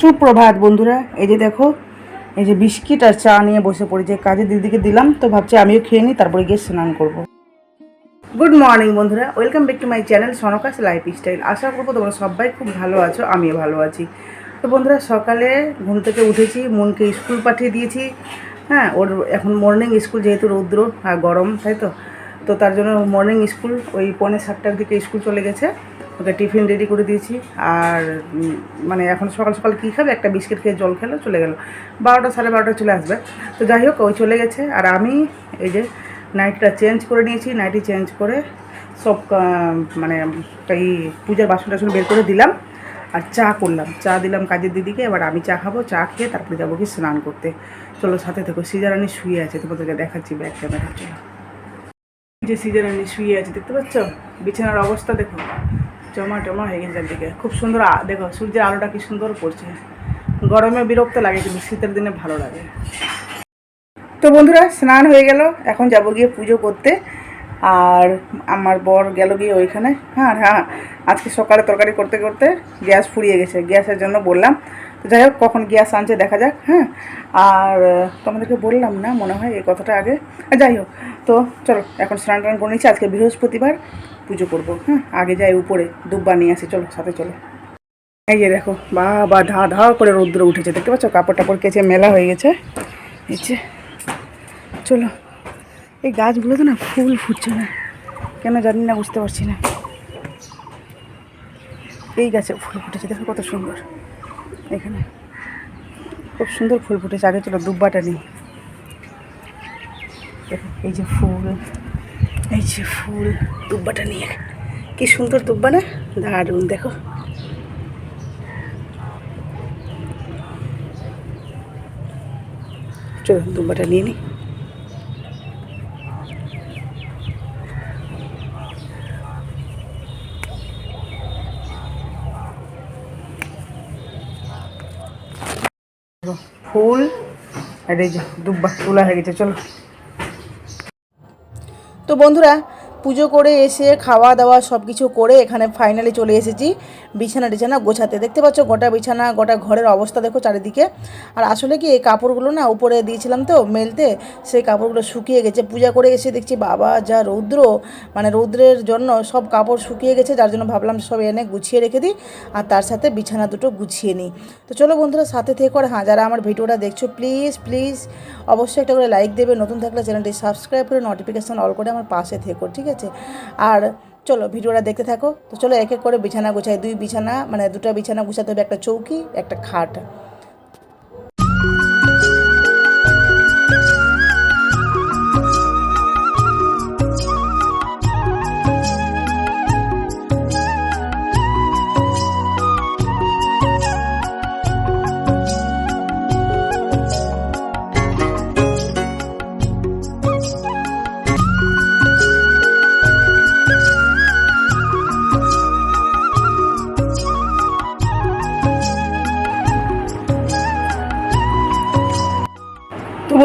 সুপ্রভাত বন্ধুরা, এই যে দেখো, এই যে বিস্কিট আর চা নিয়ে বসে পড়েছে কাজে দিদিকে দিলাম, তো ভাবছি আমিও খেয়ে নিই, তারপরে গিয়ে স্নান করব। গুড মর্নিং বন্ধুরা welcome back to my channel Sonkas lifestyle আশা করব তোমরা সবাই খুব ভালো আছো, আমিও ভালো আছি। তো বন্ধুরা, সকালে ঘুম থেকে উঠেছি, মনকে স্কুল পাঠিয়ে দিয়েছি। হ্যাঁ ওর এখন মর্নিং স্কুল যেহেতু রৌদ্র আর গরম, তাই তো? তো তার জন্য মর্নিং স্কুল ওই পৌনে সাতটার দিকে স্কুল চলে গেছে। ওকে টিফিন রেডি করে দিয়েছি। আর মানে এখন সকাল সকাল কী খাবে? একটা বিস্কিট খেয়ে জল খেলো, চলে গেল। বারোটা, সাড়ে বারোটা চলে আসবে। তো যাই হোক, ওই চলে গেছে। আর আমি এই যে নাইটটা চেঞ্জ করে নিয়েছি। নাইটি চেঞ্জ করে সব মানে এই পূজার বাসন টাসন বের করে দিলাম। আর চা করলাম। চা দিলাম কাজের দিদিকে। এবার আমি চা খাব, চা খেয়ে তারপরে যাব কি স্নান করতে। চলো, সাথে থেকো। সিজারানি শুয়ে আছে। তোমাদেরকে দেখাচ্ছি ব্যাগ ক্যামেরা যে সিজারানি শুয়ে আছে, দেখতে পাচ্ছ? বিছানার অবস্থা দেখো। জমা টমা হয়ে গেছে চারদিকে। খুব সুন্দর দেখো, সূর্যের আলোটা কি সুন্দর পড়ছে। গরমে বিরক্ত লাগে, কিন্তু শীতের দিনে ভালো লাগে। তো বন্ধুরা, স্নান হয়ে গেল, এখন যাব গিয়ে পুজো করতে। আর আমার বর গেল গিয়ে ওইখানে। হ্যাঁ হ্যাঁ আজকে সকালে তরকারি করতে করতে গ্যাস ফুরিয়ে গেছে। গ্যাসের জন্য বললাম। তো যাই হোক, কখন গ্যাস আনছে দেখা যাক হ্যাঁ। আর তোমাদেরকে বললাম না, মনে হয় এই কথাটা আগে। যাই হোক, তো চলো, এখন স্নান টান করে নিচ্ছি। আজকে বৃহস্পতিবার। পুজো করব। হ্যাঁ আগে যাই উপরে দুব্বা নিয়ে আসি, চলো, সাথে চলো। এই যে দেখো, বাবা, ধা ধা করে রৌদ্র উঠেছে, দেখতে পাচ্ছ? কাপড় টাপড় কেচে মেলা হয়ে গেছে। এই চলো। এই গাছগুলোতে না ফুল ফুটছে না। কেন জানি না, বুঝতে পারছি না। এই গাছে ফুল ফুটেছে, দেখো কত সুন্দর। এখানে খুব সুন্দর ফুল ফুটেছে, আগে চলো দুব্বাটা নেই। এই যে ফুল। এই যে ফুল দুব্বাটা নিয়ে। কি সুন্দর দুব্বা না? দারুণ, দেখো। দুব্বাটা নিয়ে নিই ফুল, আর এই যে দুব্বা তোলা হয়ে গেছে, চলো। তো বন্ধুরা পুজো করে এসে খাওয়া দাওয়া সব কিছু করে এখানে ফাইনালি চলে এসেছি। বিছানা টিছানা গোছাতে। দেখতে পাচ্ছ গোটা বিছানা, গোটা ঘরের অবস্থা দেখো চারিদিকে। আর আসলে কি এই কাপড়গুলো না উপরে দিয়েছিলাম তো মেলতে, সেই কাপড়গুলো শুকিয়ে গেছে। পূজা করে এসে দেখছি বাবা যা রৌদ্র মানে রৌদ্রের জন্য সব কাপড় শুকিয়ে গেছে, যার জন্য ভাবলাম সব এনে গুছিয়ে রেখে দিই আর তার সাথে বিছানা দুটো গুছিয়ে নিই। তো চলো বন্ধুরা সাথে থেকে করে হ্যাঁ যারা আমার ভিডিওটা দেখছ, প্লিজ প্লিজ অবশ্যই একটা করে লাইক দেবে। নতুন থাকলে চ্যানেলটি সাবস্ক্রাইব করে নোটিফিকেশান অল করে আমার পাশে থেকো, ঠিক আছে? আর চলো ভিডিওটা দেখতে থাকো। তো চলো এক এক করে বিছানা গোছাই। দুই বিছানা মানে দুটো বিছানা গুছাতে হবে, একটা চৌকি, একটা খাট।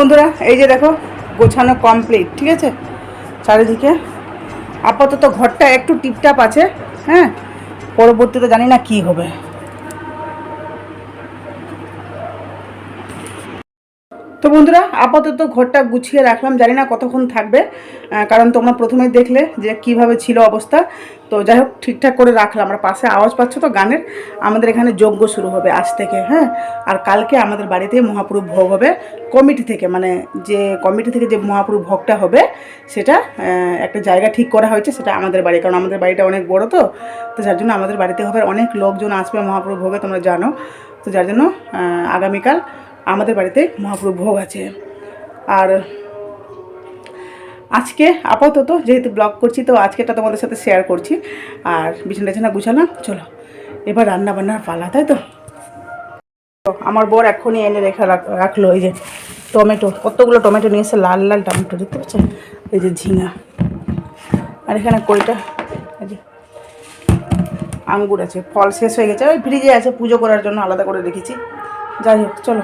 বন্ধুরা, এই যে দেখো, গোছানো কমপ্লিট ঠিক আছে? চারিদিকে আপাতত ঘরটা একটু টিপটাপ আছে হ্যাঁ? পরবর্তীতে জানি না কি হবে। বন্ধুরা, আপাতত ঘরটা গুছিয়ে রাখলাম, জানি না কতক্ষণ থাকবে কারণ তোমরা প্রথমে দেখলে যে কীভাবে ছিল অবস্থা। তো যাই হোক, ঠিকঠাক করে রাখলাম আর পাশে আওয়াজ পাচ্ছ তো গানের? আমাদের এখানে যজ্ঞ শুরু হবে আজ থেকে হ্যাঁ? আর কালকে আমাদের বাড়িতে মহাপ্রভু ভোগ হবে। কমিটি থেকে মানে যে কমিটি থেকে যে মহাপ্রভু ভোগটা হবে, সেটা একটা জায়গা ঠিক করা হয়েছে, সেটা আমাদের বাড়ি, কারণ আমাদের বাড়িটা অনেক বড় তো। তো যার জন্য আমাদের বাড়িতে হবে অনেক লোকজন আসবে মহাপ্রভু ভোগে, তোমরা জানো। তো যার জন্য আগামীকাল আমাদের বাড়িতে মহাপ্রভু ভোগ আছে। আর আজকে আপাতত যেহেতু ব্লগ করছি, তো আজকেটা তোমাদের সাথে শেয়ার করছি। আর বিছানা টিছানা গুছালাম চলো। এবার রান্না বান্নার পালা, তাই তো? আমার বর এখনই এনে রেখে রাখ- রাখল এই যে টমেটো, কতগুলো টমেটো নিয়ে এসে লাল লাল টমেটো, দেখতে পাচ্ছেন এই যে ঝিঙা। আর এখানে কইটা, এই যে আঙ্গুর আছে, ফল শেষ হয়ে গেছে। ওই ফ্রিজে আছে, পুজো করার জন্য আলাদা করে রেখেছি। যাই হোক, চলো।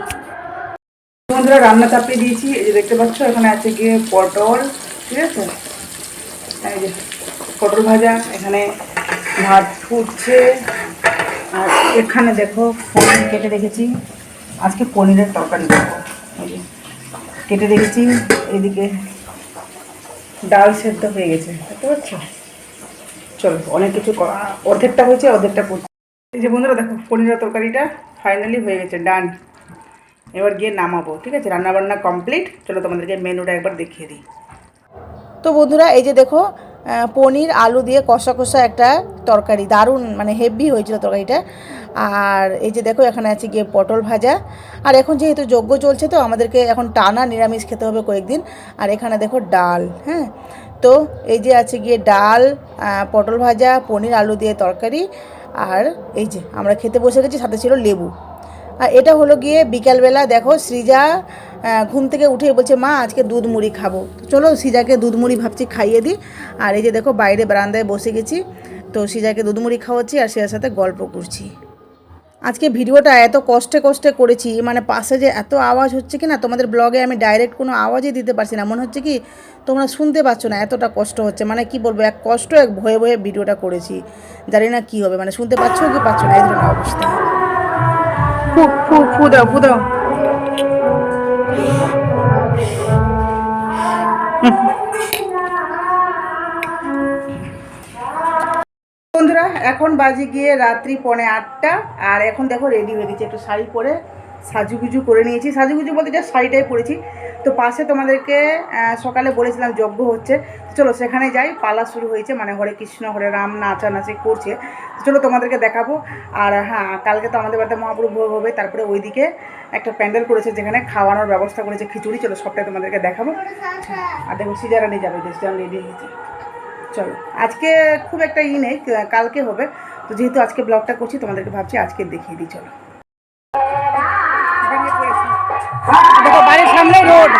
বন্ধুরা, রান্না চাপিয়ে দিয়েছি। এই যে দেখতে পাচ্ছ, এখানে আছে গিয়ে পটল, ঠিক আছে? এই যে পটল ভাজা, এখানে ভাত ফুটছে। আর এখানে দেখো পনির কেটে রেখেছি। আজকে পনিরের তরকারি দেবো কেটে রেখেছি, এদিকে ডাল সেদ্ধ হয়ে গেছে বুঝতে পারছ চলো, অনেক কিছু অর্ধেকটা হয়েছে, অর্ধেকটা করছি এই যে বন্ধুরা, দেখো পনিরের তরকারিটা। ফাইনালি হয়ে গেছে ডান এবার গিয়ে নামাবো, ঠিক আছে? রান্নাবান্না কমপ্লিট চলো তোমাদেরকে মেনুটা একবার দেখিয়ে দিই। তো বন্ধুরা, এই যে দেখো পনির, আলু দিয়ে কষা কষা একটা তরকারি, দারুণ মানে হেভি হয়েছিল তরকারিটা। আর এই যে দেখো, এখানে আছে গিয়ে পটল ভাজা। আর এখন যেহেতু যজ্ঞ চলছে, তো আমাদেরকে এখন টানা নিরামিষ খেতে হবে কয়েকদিন। আর এখানে দেখো, ডাল হ্যাঁ? তো এই যে আছে গিয়ে ডাল পটল ভাজা, পনির, আলু দিয়ে তরকারি। আর এই যে, আমরা খেতে বসে গেছি, সাথে ছিল লেবু। আর এটা হলো গিয়ে বিকালবেলা, দেখো, সৃজা ঘুম থেকে উঠে বলছে, মা, আজকে দুধ মুড়ি খাব। চলো, সৃজাকে দুধ মুড়ি ভাবছি খাইয়ে দিই। আর এই যে, দেখো, বাইরে বারান্দায় বসে গেছি। তো সৃজাকে দুধ মুড়ি খাওয়াচ্ছি আর সেজার সাথে গল্প করছি। আজকে ভিডিওটা এত কষ্টে কষ্টে করেছি মানে পাশে যে এত আওয়াজ হচ্ছে কি না তোমাদের ব্লগে আমি ডাইরেক্ট কোনো আওয়াজই দিতে পারছি না। মনে হচ্ছে কি তোমরা শুনতে পাচ্ছ না এতটা কষ্ট হচ্ছে। মানে কি বলব এক কষ্ট এক ভয়ে ভয়ে ভিডিওটা করেছি। জানি না কি হবে মানে শুনতে পাচ্ছ কি পাচ্ছ না এই ধরনের অবস্থা। ফু ফু ফু দাও ফু দাও। বন্ধুরা, এখন বাজে গিয়ে রাত্রি পৌনে আটটা। আর এখন দেখো রেডি হয়ে গেছি, একটু শাড়ি পরে সাজুগুজু করে নিয়েছি। সাজুগুজু বলতে যা শাড়িটাই পরেছি। তো পাশে তোমাদেরকে সকালে বলেছিলাম যজ্ঞ হচ্ছে। চলো সেখানে যাই, পালা শুরু হয়েছে। মানে হরে কৃষ্ণ হরে রাম নাচানাচি করছে। চলো তোমাদেরকে দেখাবো। আর হ্যাঁ কালকে তো আমাদের বাড়িতে মহাপ্রভু ভোগ হবে। তারপরে ওইদিকে একটা প্যান্ডেল করেছে, যেখানে খাওয়ানোর ব্যবস্থা করেছে খিচুড়ি। চলো সবটাই তোমাদেরকে দেখাবো। আর দেখো সিজারা নিয়ে যাবে সিজারা রেডি হয়েছে চলো আজকে খুব একটা ই নেই কালকে হবে। তো যেহেতু আজকে ব্লগটা করছি তোমাদেরকে ভাবছি আজকে দেখিয়ে দিই চলো। দেখো বাড়ির সামনে রোড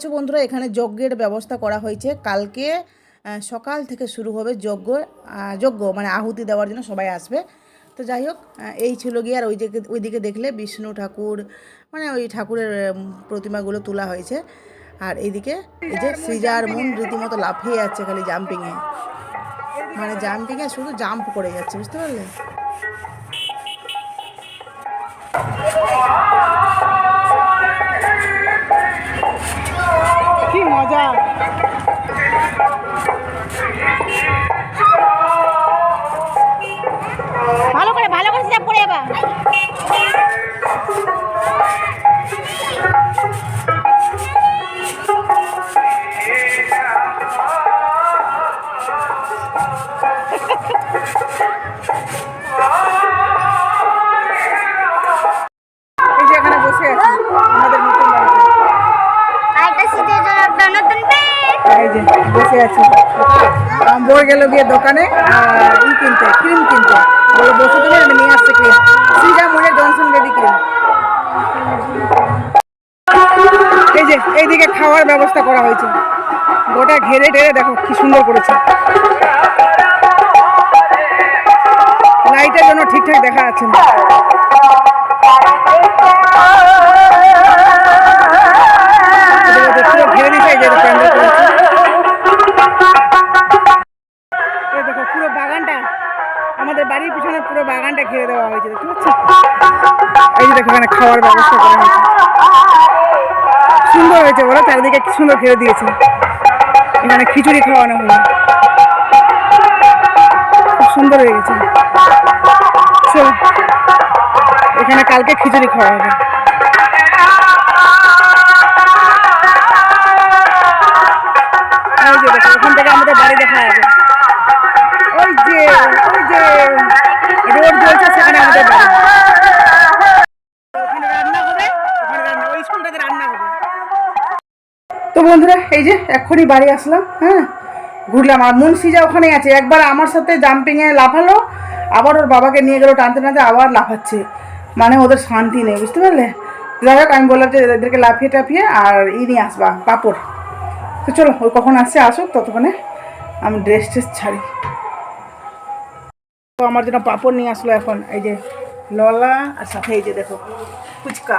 পাচ্ছ বন্ধুরা, এখানে যজ্ঞের ব্যবস্থা করা হয়েছে। কালকে সকাল থেকে শুরু হবে যজ্ঞ যজ্ঞ মানে আহুতি দেওয়ার জন্য সবাই আসবে। তো যাই হোক এই ছিল গিয়ে আর ওই দিকে ওইদিকে দেখলে বিষ্ণু ঠাকুর মানে ওই ঠাকুরের প্রতিমাগুলো তোলা হয়েছে। আর এইদিকে এই যে সৃজার মন রীতিমতো লাফিয়ে যাচ্ছে খালি জাম্পিংয়ে মানে জাম্পিংয়ে শুধু জাম্প করে যাচ্ছে, বুঝতে পারলে? মজা। বসে আছি। বই গেল গিয়ে দোকানে ই কিনতে ক্রিম কিনতে। বলে বসে তুমি আমি নিয়ে আসছি ক্রিম সিজা মনে জনসন বেবি ক্রিম এই যে এইদিকে খাওয়ার ব্যবস্থা করা হয়েছে। গোটা ঘেরে টেরে দেখো কি সুন্দর করেছে। যাচ্ছে না। এদিকে দেখো, পুরো ঘিরে দিয়েছে, এই যে প্যান্ডেল করেছে। বাগানটা ঘিরে দেওয়া হয়েছে, দেখতে পাচ্ছ? এই যে দেখো, এখানে খাওয়ার ব্যবস্থা করা হয়েছে। সুন্দর হয়েছে ওরা, চারিদিকে সুন্দর ঘিরে দিয়েছে। এখানে খিচুড়ি খাওয়ানো হলো। খুব সুন্দর হয়ে গেছে। এখানে কালকে খিচুড়ি খাওয়া হবে। এই যে, এক্ষুনি বাড়ি আসলাম হ্যাঁ? ঘুরলাম, আর মুন্সিজা ওখানে আছে, একবার আমার সাথে জাম্পিংয়ে লাফালো, আবার ওর বাবাকে নিয়ে গেলো টানতে টানতে, আবার লাফাচ্ছে। মানে ওদের শান্তি নেই, বুঝতে পারলে? যাই হোক, আমি বললাম যে, এদেরকে লাফিয়ে টাফিয়ে, আর ই নিয়ে আসবা, পাপড়। তো চলো ওই কখন আসছে, আসুক, ততক্ষণে আমি ড্রেস ট্রেস ছাড়ি। তো আমার জন্য পাপড় নিয়ে আসলো এখন, এই যে ললা, আর সাথে এই যে দেখো, ফুচকা।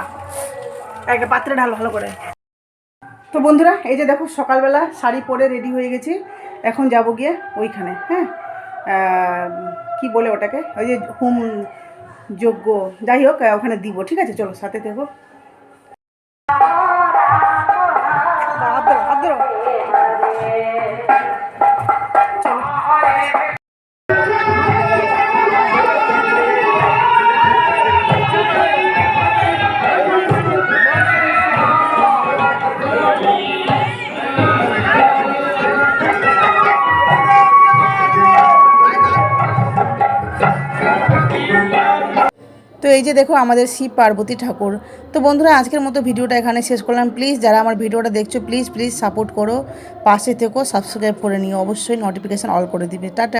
একটা পাত্রে ঢাল ভালো করে। তো বন্ধুরা, এই যে দেখো সকালবেলা শাড়ি পরে রেডি হয়ে গেছি। এখন যাব গিয়ে ওইখানে হ্যাঁ? কি বলে ওটাকে? ওই যে হোম, যোগ্য, যাই হোক ওখানে দিব, ঠিক আছে? চলো, সাথে দেখো এই যে দেখো আমাদের শিব পার্বতী ঠাকুর। তো বন্ধুরা, আজকের মতো ভিডিওটা এখানে শেষ করলাম। প্লিজ যারা আমার ভিডিওটা দেখছ প্লিজ প্লিজ সাপোর্ট করো। পাশে থেকো সাবস্ক্রাইব করে নিও। অবশ্যই নোটিফিকেশান অল করে দিবে। টাটা।